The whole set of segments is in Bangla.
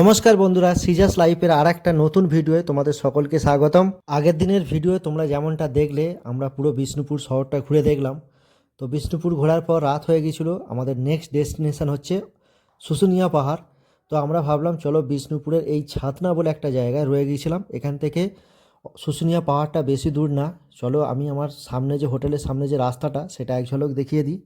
নমস্কার বন্ধুরা সিজাস লাইফের আর একটা নতুন ভিডিওয়ে তোমাদের সকলকে স্বাগতম। আগের দিনের ভিডিও তোমরা যেমনটা দেখলে, আমরা পুরো বিষ্ণুপুর শহরটা ঘুরে দেখলাম। তো বিষ্ণুপুর ঘোরার পর রাত হয়ে গিয়েছিল আমাদের নেক্সট ডেস্টিনেশন হচ্ছে শুশুনিয়া পাহাড়। তো আমরা ভাবলাম, চলো বিষ্ণুপুরের এই ছাতনা বলে একটা জায়গায় রয়ে গিয়েছিলাম এখান থেকে শুশুনিয়া পাহাড়টা বেশি দূর না। চলো আমি আমার সামনে যে হোটেলের সামনে যে রাস্তাটা, সেটা এক ঝলক দেখিয়ে দিই।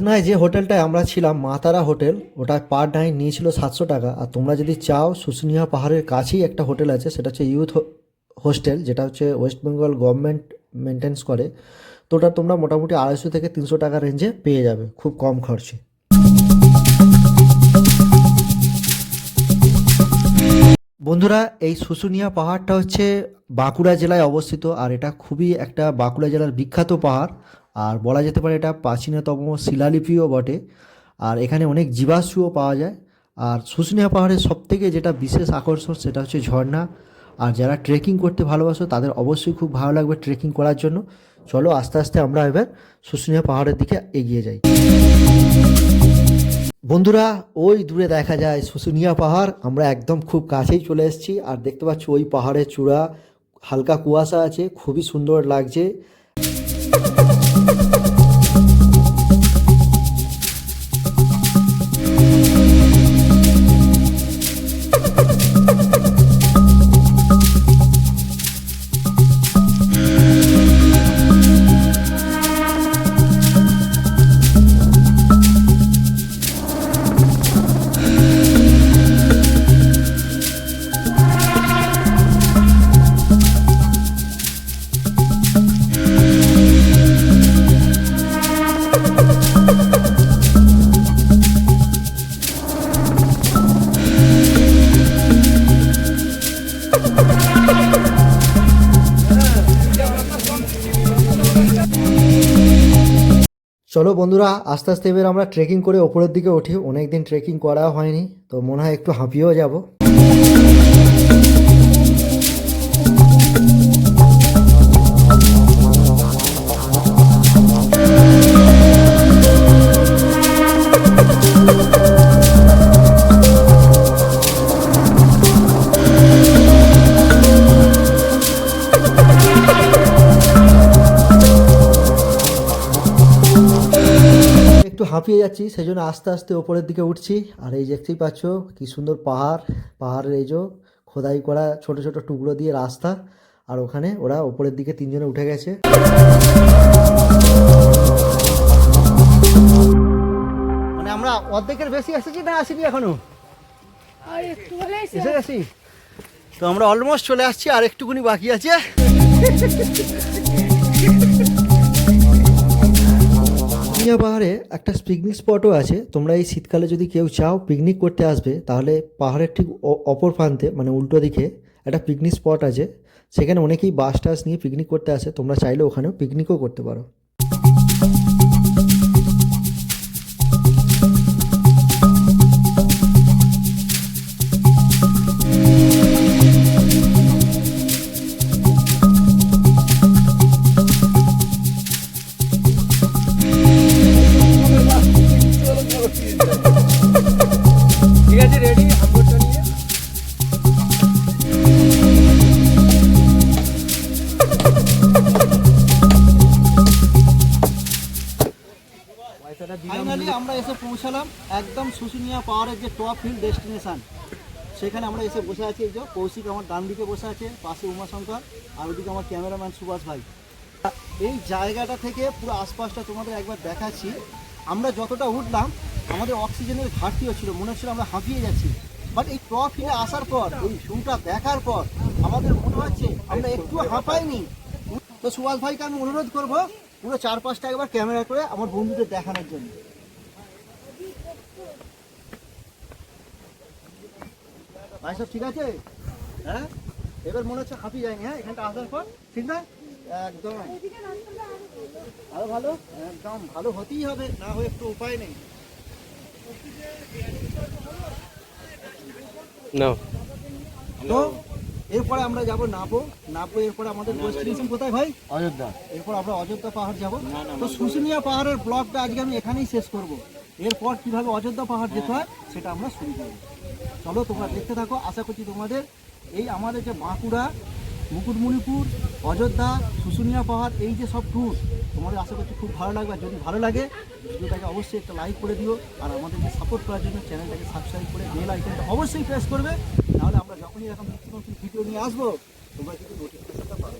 সাধনায় যে হোটেলটায় আমরা ছিলাম, মাতারা হোটেল, ওটা পার নাইট নিয়েছিল সাতশো টাকা। আর তোমরা যদি চাও, শুশুনিয়া পাহাড়ের কাছেই একটা হোটেল আছে, সেটা হচ্ছে ইউথ হোস্টেল, যেটা হচ্ছে ওয়েস্ট বেঙ্গল গভর্নমেন্ট মেনটেন্স করে। তো ওটা তোমরা মোটামুটি আড়াইশো থেকে তিনশো টাকা রেঞ্জে পেয়ে যাবে, খুব কম খরচে। বন্ধুরা, এই শুশুনিয়া পাহাড়টা হচ্ছে বাঁকুড়া জেলায় অবস্থিত, আর এটা খুবই একটা বাঁকুড়া জেলার বিখ্যাত পাহাড়। আর বলা যেতে পারে এটা প্রাচীনতম শিলালিপিও বটে। আর এখানে অনেক জীবাশ্মও পাওয়া যায়। আর শুশুনিয়া পাহাড়ের সবথেকে যেটা বিশেষ আকর্ষণ সেটা হচ্ছে ঝর্ণা। আর যারা ট্রেকিং করতে ভালোবাসো তাদের অবশ্যই খুব ভালো লাগবে ট্রেকিং করার জন্য। চলো আস্তে আস্তে আমরা এবার শুশুনিয়া পাহাড়ের দিকে এগিয়ে যাই। বন্ধুরা, ওই দূরে দেখা যায় শুশুনিয়া পাহাড়। আমরা একদম খুব কাছেই চলে এসেছি। আর দেখতে পাচ্ছি ওই পাহাড়ের চূড়া, হালকা কুয়াশা আছে, খুবই সুন্দর লাগছে। চলো বন্ধুরা, আস্তে আস্তে এবার আমরা ট্রেকিং করে ওপরের দিকে উঠি। অনেকদিন ট্রেকিং করা হয়নি, তো মনে হয় একটু হাঁপিয়েও যাব। একটু হাঁপিয়ে যাচ্ছি সেই জন্য আস্তে আস্তে ওপরের দিকে উঠছি। আর এই দেখতেই পাচ্ছ কি সুন্দর পাহাড় পাহাড়ের এই যে খোদাই করা ছোট ছোট টুকরো দিয়ে রাস্তা। আর ওখানে ওরা ওপরের দিকে তিনজনে উঠে গেছে। মানে আমরা অর্ধেকের বেশি এসেছি না আসিনি এখনও? এসে গেছি? তো আমরা অলমোস্ট চলে আসছি আর একটুকুনি বাকি আছে। মিয়া পাহাড়ে একটা পিকনিক স্পটও আছে। তোমরা এই শীতকালে যদি কেউ চাও পিকনিক করতে আসবে, তাহলে পাহাড়ের ঠিক অপর প্রান্তে মানে উল্টো দিকে একটা পিকনিক স্পট আছে। সেখানে অনেকেই বাস টাস নিয়ে পিকনিক করতে আসে। তোমরা চাইলে ওখানেও পিকনিকও করতে পারো। এসে পৌঁছালাম একদম শুশুনিয়া পাহাড়ের যে টপ হিল ডেস্টিনেশান সেখানে আমরা এসে বসে আছি, এই যে কৌশিক আমার ডান দিকে বসে আছে, পাশে উমাশঙ্কর, আর ওদিকে আমার ক্যামেরাম্যান সুভাষ ভাই। এই জায়গাটা থেকে পুরো আশপাশটা তোমাদের একবার দেখাচ্ছি। আমরা যতটা উঠলাম, আমাদের অক্সিজেনের ঘাটতিও ছিল, মনে হচ্ছিল আমরা হাঁপিয়ে যাচ্ছি। বাট এই টপ হিলে আসার পর এই ভিউটা দেখার পর, আমাদের মনে হচ্ছে আমরা একটু হাঁপাইনি। তো সুভাষ ভাইকে আমি অনুরোধ করব, পুরো চার পাঁচটা একবার ক্যামেরা করে আমার বন্ধুদের দেখানোর জন্য। ভাই সব ঠিক আছে? হ্যাঁ? এবার মনে হচ্ছে হাঁপিয়ে যায়নি হ্যাঁ? এখানটা আসার পর। ঠিক না? একদম। ভালো ভালো? একদম ভালো হতেই হবে না হয়ে একটু উপায় নেই। নাও। তো এরপরে আমরা যাব নাবো নাবো এরপরে আমাদের ডেস্টিনেশন কোথায় ভাই? অযোধ্যা। এরপর আমরা অযোধ্যা পাহাড় যাব। তো শুশুনিয়া পাহাড়ের ব্লগটা আজকে আমি এখানেই শেষ করব। এরপর কীভাবে অযোধ্যা পাহাড় যেতে হয় সেটা আমরা শুরু করব। চলো তোমরা দেখতে থাকো। আশা করছি তোমাদের এই আমাদের যে বাঁকুড়া, মুকুটমণিপুর, অযোধ্যা, শুশুনিয়া পাহাড়, এই যে সব ট্যুর তোমাদের আশা করছি খুব ভালো লাগবে। যদি ভালো লাগে, ভিডিওটাকে অবশ্যই একটা লাইক করে দিও। আর আমাদেরকে সাপোর্ট করার জন্য চ্যানেলটাকে সাবস্ক্রাইব করে বেল আইকনটা অবশ্যই প্রেস করবে। নাহলে আমরা যখনই এরকম নিত্য নতুন ভিডিও নিয়ে আসব, তোমরা কিন্তু নোটিফিকেশনটা পাবে।